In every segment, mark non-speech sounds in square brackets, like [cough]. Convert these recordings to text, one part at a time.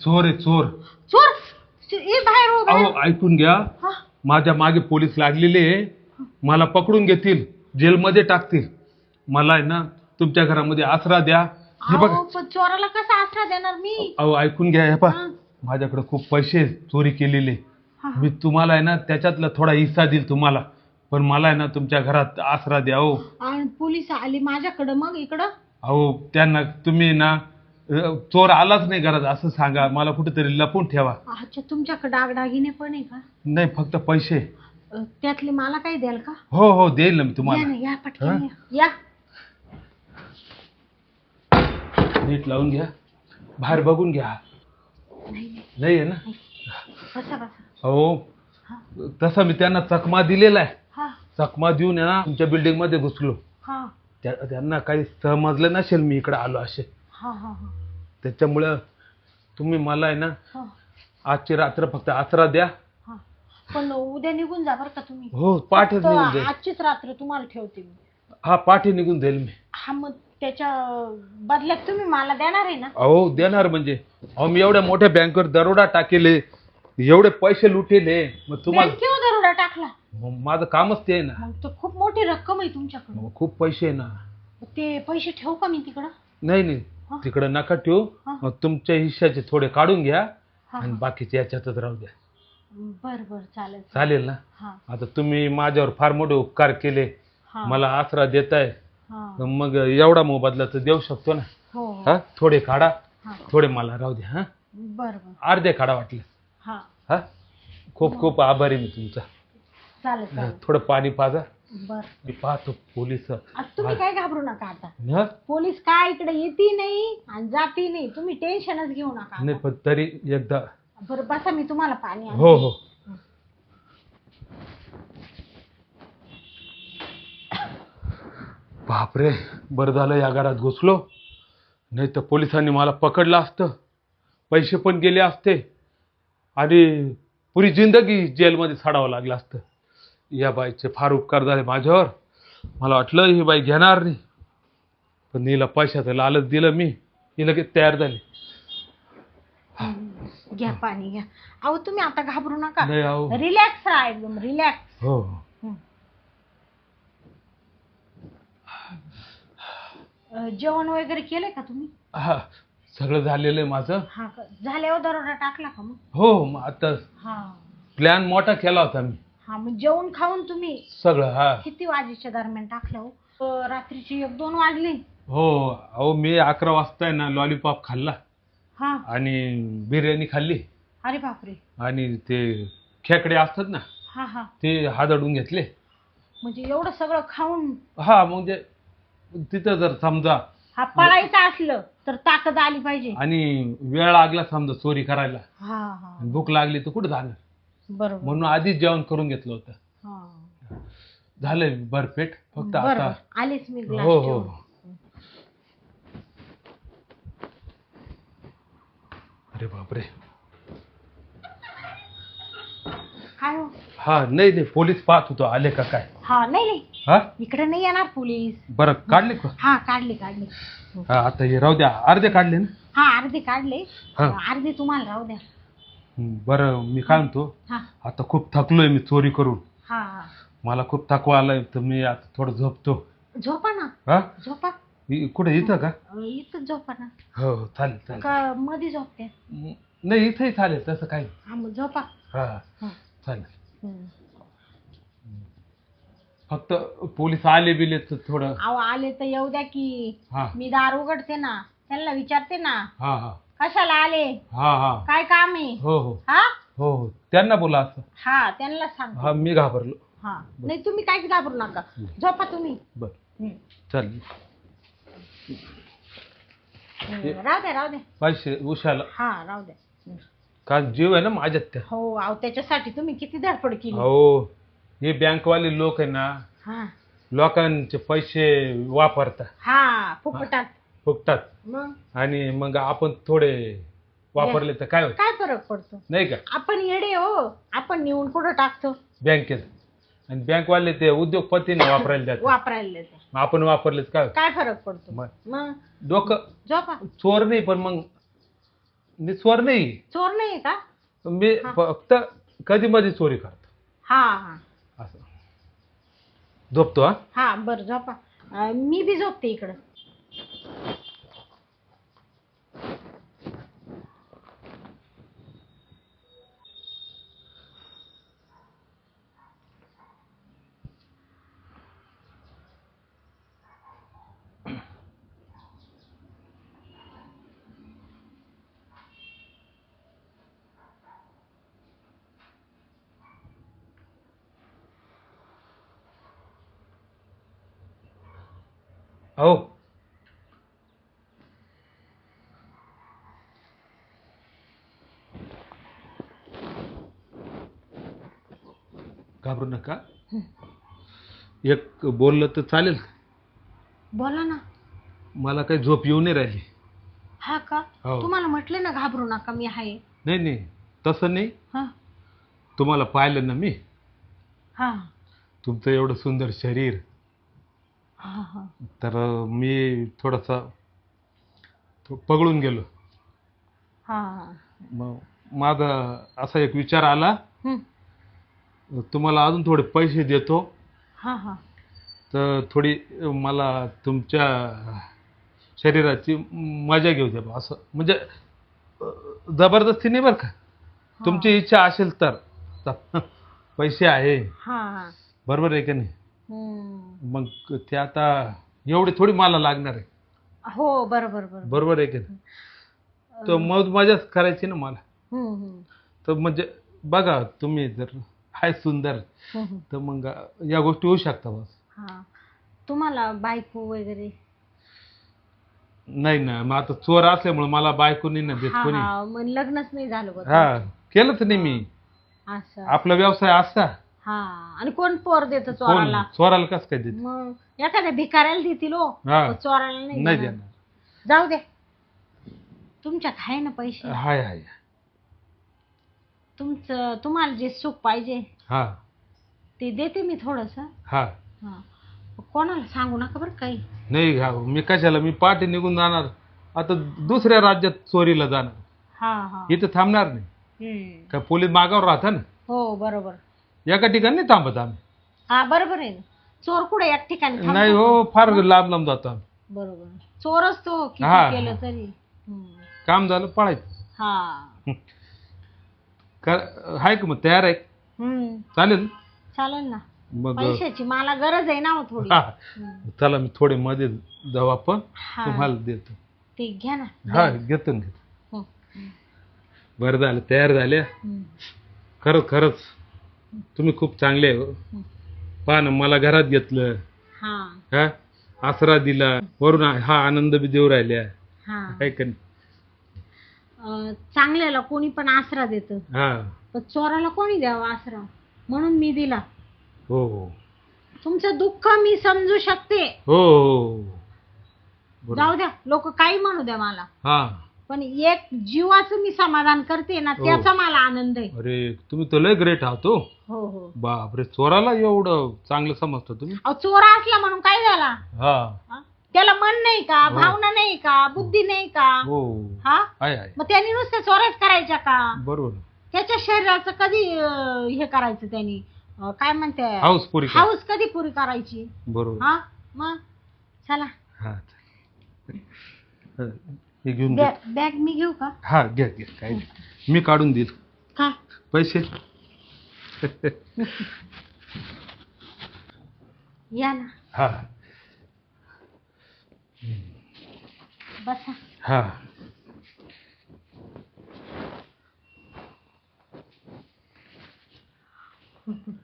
चोर आहे चोर. चोर? बाहेर हो अहो ऐकून घ्या. हा. माझ्या मागे पोलीस लागलेले आहे. मला पकडून घेतील. जेलमध्ये टाकतील. मला आहे ना तुमच्या घरामध्ये आसरा द्या. हे बघा. अहो, पण चोराला कसा आसरा देणार मी? अहो ऐकून घ्या हे पा हा. माझ्याकडे खूप पैसे आहेत चोरी केलेले. हा. मी तुम्हाला आहे ना त्याच्यातला थोडा हिस्सा देईल तुम्हाला. पण मला आहे ना तुमच्या घरात आसरा द्या हो. आणि पोलीस आले माझ्याकडं मग इकडं? अहो त्यांना तुम्ही ना चोर आलाच नाही घरात असं सांगा. मला कुठेतरी लपून ठेवा. अच्छा तुमच्याकडे डागडागिने पण आहे का? नाही फक्त पैसे. अ, त्यातले मला काही द्याल का? हो हो देईल ना मी या तुम्हाला ना या पटकन? या. या. नीट लावून घ्या. बाहेर बघून घ्या. नाही नाही. नाही आहे ना? बसा बसा. हा. तसा मी त्यांना चकमा दिलेला आहे. हा. चकमा देऊन आहे ना तुमच्या बिल्डिंगमध्ये घुसलो. हा. त्या त्यांना काही समजलं नसेल मी इकडे आलो असे. हा हा हा. त्याच्यामुळं तुम्ही मला आहे ना हा. आजची रात्र फक्त आसरा द्या. हा. पण उद्या निघून जा बरं का तुम्ही. हो फक्त निघून जाईल. आजचीच रात्र तुम्हाला ठेवते मी. हा पाठी निघून जाईल मी. हा मग त्याच्या बदल्यात तुम्ही मला देणार आहे ना? अहो देणार म्हणजे. अहो मी एवढ्या मोठ्या बँकेवर दरोडा टाकेले एवढे पैसे लुटेले मग तुम्हाला बँकेवर दरोडा टाकला? मग माझं कामच ते आहे ना. मग तर खूप मोठी रक्कम आहे तुमच्याकडे मग खूप पैसे आहे ना. ते पैसे ठेवू का मी तिकडं? नाही नाही. हा. तिकडं नका ठेवू. हा. मग तुमच्या हिश्श्याचे थोडे काढून घ्या हा आणि बाकीचे याच्यातच राहू द्या. बर बर चालेल चालेल. ना? हा. आता तुम्ही माझ्यावर फार मोठे उपकार केले. हा. मला आसरा देताय. हा. मग एवढा मोबदला तर देऊ शकतो ना? हो हो. हा? थोडे काढा. हा. थोडे मला राहू द्या हा? बर बर. अर्धे काढा वाटले. हा. हा? खूप खूप आभारी मी तुमचा. चालेल चालेल. थोडं पाणी पाजा. बर. मी पाहतो पोलीस. आता तुम्ही काय घाबरू नका आता? पोलीस काय इकडे येती नाही आणि जाती नाही. तुम्ही टेन्शनच घेऊ नका नाही पण तरी एकदा बरं बसा मी तुम्हाला पाणी आणते. हो हो. बापरे बरं झालं या घरात घुसलो. नाही तर पोलिसांनी मला पकडलं असतं. पैसे पण गेले असते. आणि पुरी जिंदगी जेलमध्ये साडावं लागलं असतं. या बाईचे फार उपकार झाले माझ्यावर. मला वाटलं ही बाई घेणार नाही. पण हिला पैशाचं लालच दिलं मी. ही लगेच तयार झाली. घ्या पाणी घ्या. अहो तुम्ही आता घाबरू नका. नाही अहो. रिलॅक्स राहा एकदम रिलॅक्स हो. जेवण वगैरे केलंय का तुम्ही? हा सगळं झालेलं आहे माझं. हा का? झाल्यावर दरोडा टाकला का मग? हो मग आता हा. प्लॅन मोठा केला होता मी. हा मग जेवण खाऊन तुम्ही सगळं हा. किती वाजेच्या दरम्यान टाकलं हो? अं, रात्रीचे एक दोन वाजले. हो अहो मी अकरा वाजता आहे ना लॉलीपॉप खाल्ला. हा. आणि बिर्याणी खाल्ली. अरे बापरे. आणि ते खेकडे असतात ना हा हा. ते हादडून घेतले. म्हणजे एवढं सगळं खाऊन? हा म्हणजे तिथं जर समजा हा पळायचं असलं तर ताकद आली पाहिजे. आणि वेळ लागला समजा चोरी करायला. हा हा. भूक लागली तर कुठं जाणार? बरोबर. म्हणून आधीच जेवण करून घेतलं होतं. हा. झालंय बरपेट फक्त आता बरोबर आलीच मी ग्लास हो हो. ठेवून. अरे बापरे. काय हो? हा नाही नाही पोलीस पाहत होतो. आले का काय? हा नाही नाही. हा? इकडे नाही येणार पोलीस. बरं काढले का? हा काढले काढले. हा आता हे राहू द्या. अर्धे काढले ना? हा अर्धे काढले. हा. अर्धे तुम्हाला राहू द्या. बरं मी काय म्हणतो? हा. आता खूप थकलोय मी चोरी करून. हा. हा मला खूप थकवा आलाय तर मी आता थोडं झोपतो. झोपा ना. हा? झोपा. इ- कुठे इथं का? अं, इथं झोपा ना. हो हो, चालेल चालेल. का मध्ये झोपते? नाही इथंही चालेल तसं काही हा मग झोपा. हा हं, चालेल. फक्त पोलीस आले बिले तर थोडं अहो आले तर येऊ द्या की. हा. मी दार उघडते ना त्यांना विचारते ना. हा हा. कशाला आले? हा हा. काय काम आहे? हो हो. हा? हो हो. त्यांना बोला असं. हा त्यांना सांग हा मी घाबरलो. हा. नाही तुम्ही काहीच घाबरू नका. झोपा तुम्ही. बर. हं, राहू द्या राहू द्या पैसे उशाला. हा राहू द्या. का जीव आहे ना माझ्यात त्या. हो अहो त्याच्यासाठी तुम्ही किती धडपड केली. हो हे बँकवाले लोक आहे ना हा. लोकांचे पैसे वापरतात. हा फुकटात. फुकटात. मग? आणि मग आपण थोडे वापरले तर काय होत काय फरक पडतो? नाही का? आपण येडे हो आपण नेऊन कुठं टाकतो? बँकेत. आणि बँकवाले ते उद्योगपतीने [coughs] वापरायला द्यात वापरायला देते आपण वापरलेच काय काय फरक पडतो? मग. मग? डोकं झोपा. चोर नाही पण मग मी चोर नाही. चोर नाही का? मी. फक्त कधी मध्ये चोरी करतो. हा हा. असं. झोपतो हा? हा बरं झोपा. अं, मी बी झोपते इकडं. हो. घाबरू नका. एक बोललं तर चालेल. बोला ना. मला काही झोप येऊ नाही राहिली. हा का? हो. तुम्हाला म्हटले ना घाबरू नका मी आहे. नाही नाही. तसं नाही. हा. तुम्हाला पाहिलं ना मी? हा. तुमचं एवढं सुंदर शरीर. हा हा. तर मी थोडासा पगळून गेलो. हा मग माझा असा एक विचार आला. तुम्हाला अजून थोडे पैसे देतो. हा हा. तर थोडी मला तुमच्या शरीराची मजा घेऊ द्या बा, असं. म्हणजे अं, जबरदस्ती नाही बरं का? तुमची इच्छा असेल तर. [laughs] पैसे आहे. हा हा. बरोबर आहे का नाही. मग ते आता एवढे थोडी मला लागणार आहे. हो बरोबर बरोबर. बरोबर आहे की नाही? तर मौज मजाच करायची ना मला. हम्म, हम्म. तर म्हणजे बघा तुम्ही जर हाय सुंदर हम्म, हम्म. तर मग या गोष्टी होऊ शकता बस. हा. तुम्हाला बायको वगैरे? नाही ना मग आता चोर असल्यामुळे मला बायको नाही ना देत हा कोणी. हा. मग लग्नच नाही झालं बघ हा केलंच नाही मी. असं. आपला व्यवसाय असा. हा आणि कोण पोर देत कोण? चोराला? चोराला कस काय देत? मग एखाद्या भिकाऱ्याला देतील हो. हा. पण चोराला नाही नाही देणार. देणार. जाऊ दे. तुमच्यात आहे ना पैसे? हाय हाय. तुमचं तुम्हाला जे सुख पाहिजे हा. ते देते मी थोडस. हा. कोणाला सांगू नका बरं काही. नाही मी कशाला? मी पाठी निघून जाणार. आता दुसऱ्या राज्यात चोरीला जाणार. हा हा. इथं थांबणार नाही. हम्म. का पोलीस मागावर राहता ना? हो बरोबर. एका ठिकाणी थांबत आम्ही. हा बरोबर आहे ना. चोर कुठे? एक ठिकाणी थांबतो नाही का? हो फार लांब लांब जातो आम्ही. बरोबर. चोरच तो हा. किती केलं तरी. हम्म. काम झालं पळायचं. हा. [laughs] कर आहे का मग तयार आहे? हम्म. चालेल? चालेल ना. मग पैशाची मला गरज आहे ना हो थोडी. हा. हम्म. चला मी थोडे मध्ये जाऊ आपण. हा. तुम्हाला देतो. ते घ्या ना. हा घेतो ना घेतो. हम्म. बरं झालं तयार झाल्या. हम्म. खरंच खरंच. तुम्ही खूप चांगले हो. पहा ना मला घरात घेतलं. हा. हा? आसरा दिला. वरून हा आनंद बी देऊ राहिल्या. हा. आहे का नाही? अं, चांगल्याला कोणी पण आसरा देत. हा. पण चोराला कोणी द्यावा आसरा? म्हणून मी दिला. हो हो. तुमचं दुःख मी समजू शकते. हो हो. बरोबर. जाऊ द्या. लोक काही म्हणू द्या मला. हा. पण एक जीवाचं मी समाधान करते ना हो. त्याचा मला आनंद आहे. अरे तुम्ही तर लय ग्रेट आहात हो. हो हो. बापरे चोराला एवढं चांगलं समजता तुम्ही? अहो चोरा असला म्हणून काय झाला? हा. हा? त्याला मन नाही का? हो. भावना नाही का? बुद्धी नाही का? हो. हा? आहे आहे. मग त्यांनी नुसत्या चोऱ्याच करायच्या का? बरोबर. त्याच्या शरीराचं कधी अं, हे करायचं त्यांनी? अं, काय म्हणते? हाऊस पुरी कर. हाऊस कधी पुरी करायची? बरोबर. हा? मग? चला. हा. हा, घेऊन घे बॅग बॅग मी घेऊ का? हा घ्या घ्या काय नाही. मी काढून देईल. काय पैसे? या ना. हा. बसा. हा.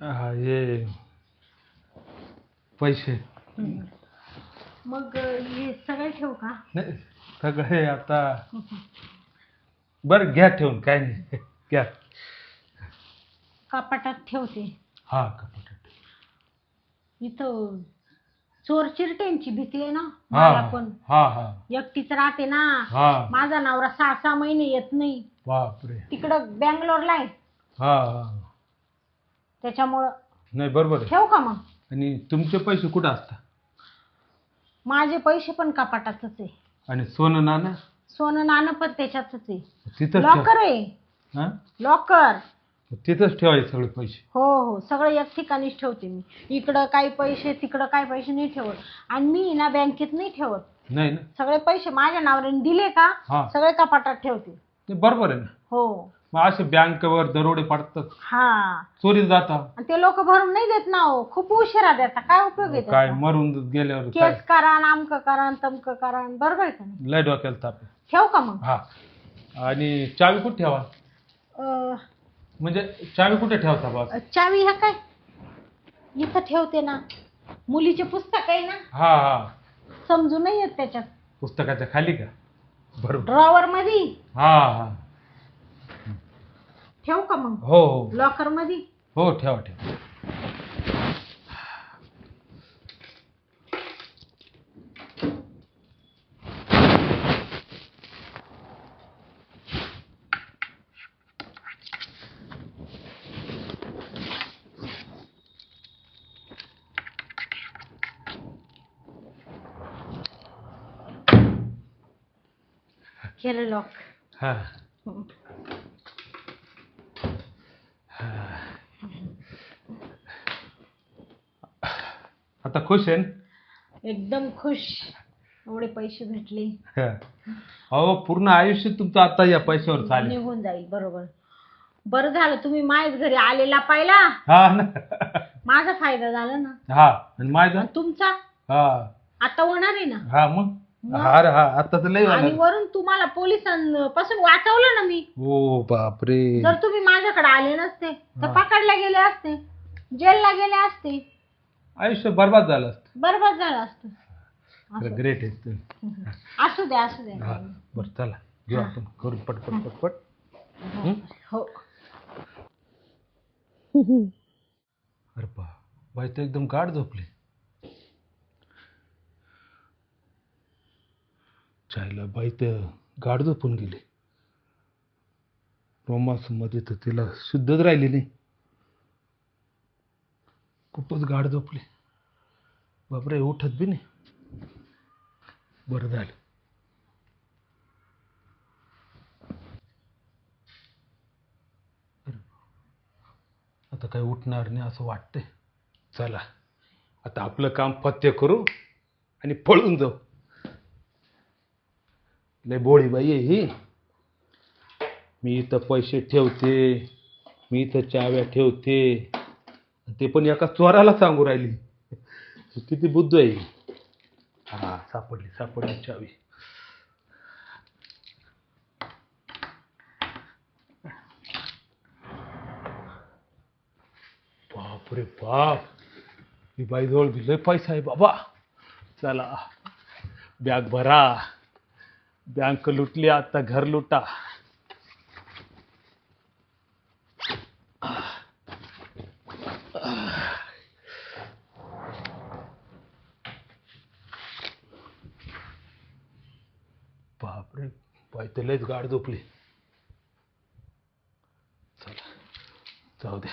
हा ये पैसे. मग अं, हे सगळे ठेवू का? नाही. सगळे आता. बरं घ्या ठेवून काय नाही. घ्या. कपाटात ठेवते. हा कपाटात इथं चोर चिरट्यांची भीती आहे ना? हा मला पण. हा हा. एकटीच राहते ना. हा. माझा नवरा सहा सहा महिने येत नाही. बापरे. तिकडं बँगलोरला आहे. हा हा. त्याच्यामुळं नाही बरोबर आहे. ठेव का मग? आणि तुमचे पैसे कुठं असतात? माझे पैसे पण कपाटातच आहे. आणि सोनं नाणं? सोनं नाणं पण त्याच्यातच आहे. तिथंच ठेव. लॉकर आहे. हा? लॉकर तिथंच ठेवायचे सगळे पैसे. हो हो. सगळं एक ठिकाणीच ठेवते मी. इकडं काही पैसे तिकडं काही पैसे नाही ठेवत. आणि मी ना बँकेत नाही ठेवत. नाही ना? सगळे पैसे माझ्या नावाने दिले का? हा. सगळे कपाटात ठेवते. ते बरोबर आहे ना? हो. मग असे बँकेवर दरोडे पडतात. हा. चोरी जाता आणि ते लोक भरून नाही देत ना हो. खूप उशिरा देतात. काय उपयोग आहे काय त्याचा? मरून गेल्यावर काय? केस करा नामक करा तमक करा बरोबर आहे का नाही? लय डोक्याला ताप आहे. ठेव का मग? हा. आणि चावी कुठे ठेवा? अं, म्हणजे चावी कुठे ठेवता बा? चावी ह्या काय? इथं ठेवते ना. मुलीचे पुस्तक आहे ना? हा हा. समजू नाही येत त्याच्यात. पुस्तकाच्या खाली का? बरोबर. ड्रॉवर मध्ये हा हा. ठेव का मग? हो. हो लॉकरमध्ये हो ठेवा ठेवा. केलं लॉक हा. आता खुश आहे ना? एकदम खुश. एवढे पैसे भेटले. हा. अहो पूर्ण आयुष्य तुमचं आता या पैशावर चालेल. निघून जाईल बरोबर. बरं झालं तुम्ही माझ्याच घरी आलेला पाहिला. हा ना. माझा फायदा झाला ना. हा आणि माझं आणि तुमचा? हा. आता होणार आहे ना? हा मग? हा रे हा आता तर लय आणि वरून तुम्हाला पोलिसांपासून वाचवलं ना मी. ओ बापरे. जर तुम्ही माझ्याकडे आले नसते तर हा. पकडले गेले असते जेलला गेले असते. आयुष्य बर्बाद झालं असतं. बरबाद झालं असतं. असं. ग्रेट आहे तू. असू द्या असू हा द्या बरं चला. घेऊ. आपण. करू पटपट पटपट हं? हो? अरे बा बाई तर एकदम गाढ झोपली. चायला बाई तर गाढ झोपून गेली. रोमासमध्ये तर तिला शुद्धच राहिली नाही. खूपच गाढ झोपली. बापरे उठत बी नाही. बरं झालं. आता काही उठणार नाही असं वाटतंय. चला आता आपलं काम पथ्य करू आणि पळून जाऊ. लय बोळी बाई आहे ही. मी इथं पैसे ठेवते मी इथं चाव्या ठेवते. ते पण एका चोराला सांगू राहिली. किती बुद्ध आहे. हा सापडली सापडली चावी. बाप रे बाप. ही बाईजवळ दिलंय पैसा आहे बाबा. चला बॅग भरा. बँक लुटली आता घर लुटा बापरे बाई तर लयच गाड झोपली. चला जाऊ दे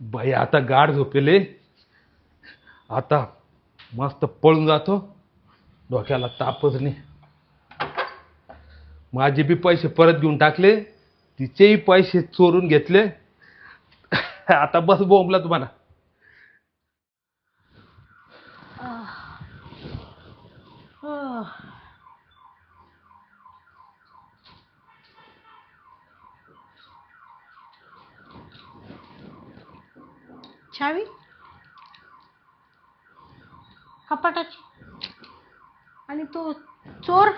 बाई आता गाढ झोपेले. आता मस्त पळून जातो. डोक्याला तापच नाही. माझे बी पैसे परत घेऊन टाकले तिचेही पैसे चोरून घेतले. आता बस बोंबला तुम्हाला. चावी? कपाटाची. आणि तो चोर?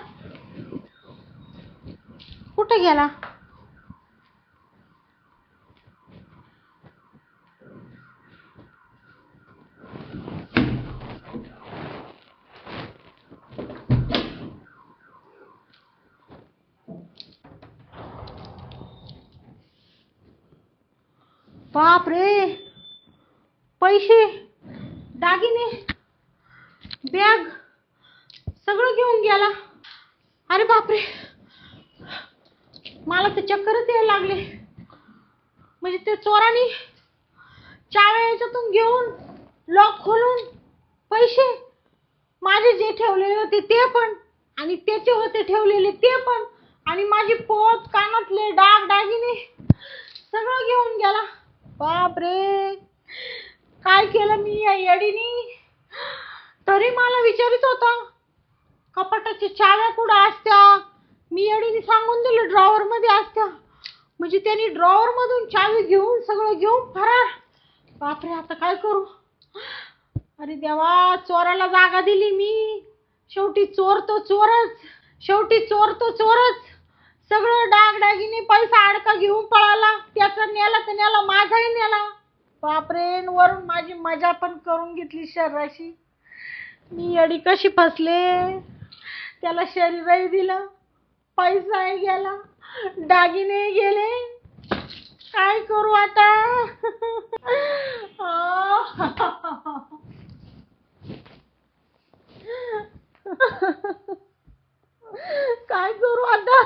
कुठे गेला? बाप रे पैसे दागिने बॅग सगळं घेऊन गेला. अरे बापरे! मला तर चक्करच यायला लागले. म्हणजे ते चोरानी चाव्या याच्यातून घेऊन लॉक खोलून पैसे माझे जे ठेवलेले होते ते पण आणि त्याचे होते ठेवलेले ते पण आणि माझी पोत कानातले डाग डागिने सगळं घेऊन गेला. बापरे! काय केलं मी या येडीनी? तरी मला विचारित होता कपाटाच्या चाव्या कुठं असत्या? मी येडीने सांगून दिलं ड्रॉवरमध्ये असत्या म्हणजे त्यांनी ड्रॉवरमधून चावी घेऊन सगळं घेऊन फरार बापरे आता काय करू? अरे देवा चोराला जागा दिली मी. शेवटी चोर तो चोरच. शेवटी चोर तो चोरच. सगळं डागडागिने पैसा अडका घेऊन पळाला. त्याचा नेला तर नेला माझाही नेला बापरे वरून माझी मजा पण करून घेतली शरीराशी. मी येडी कशी फसले? त्याला शरीरही दिलं. पैसाही गेला दागिने गेले. काय करू आता? काय करू आता?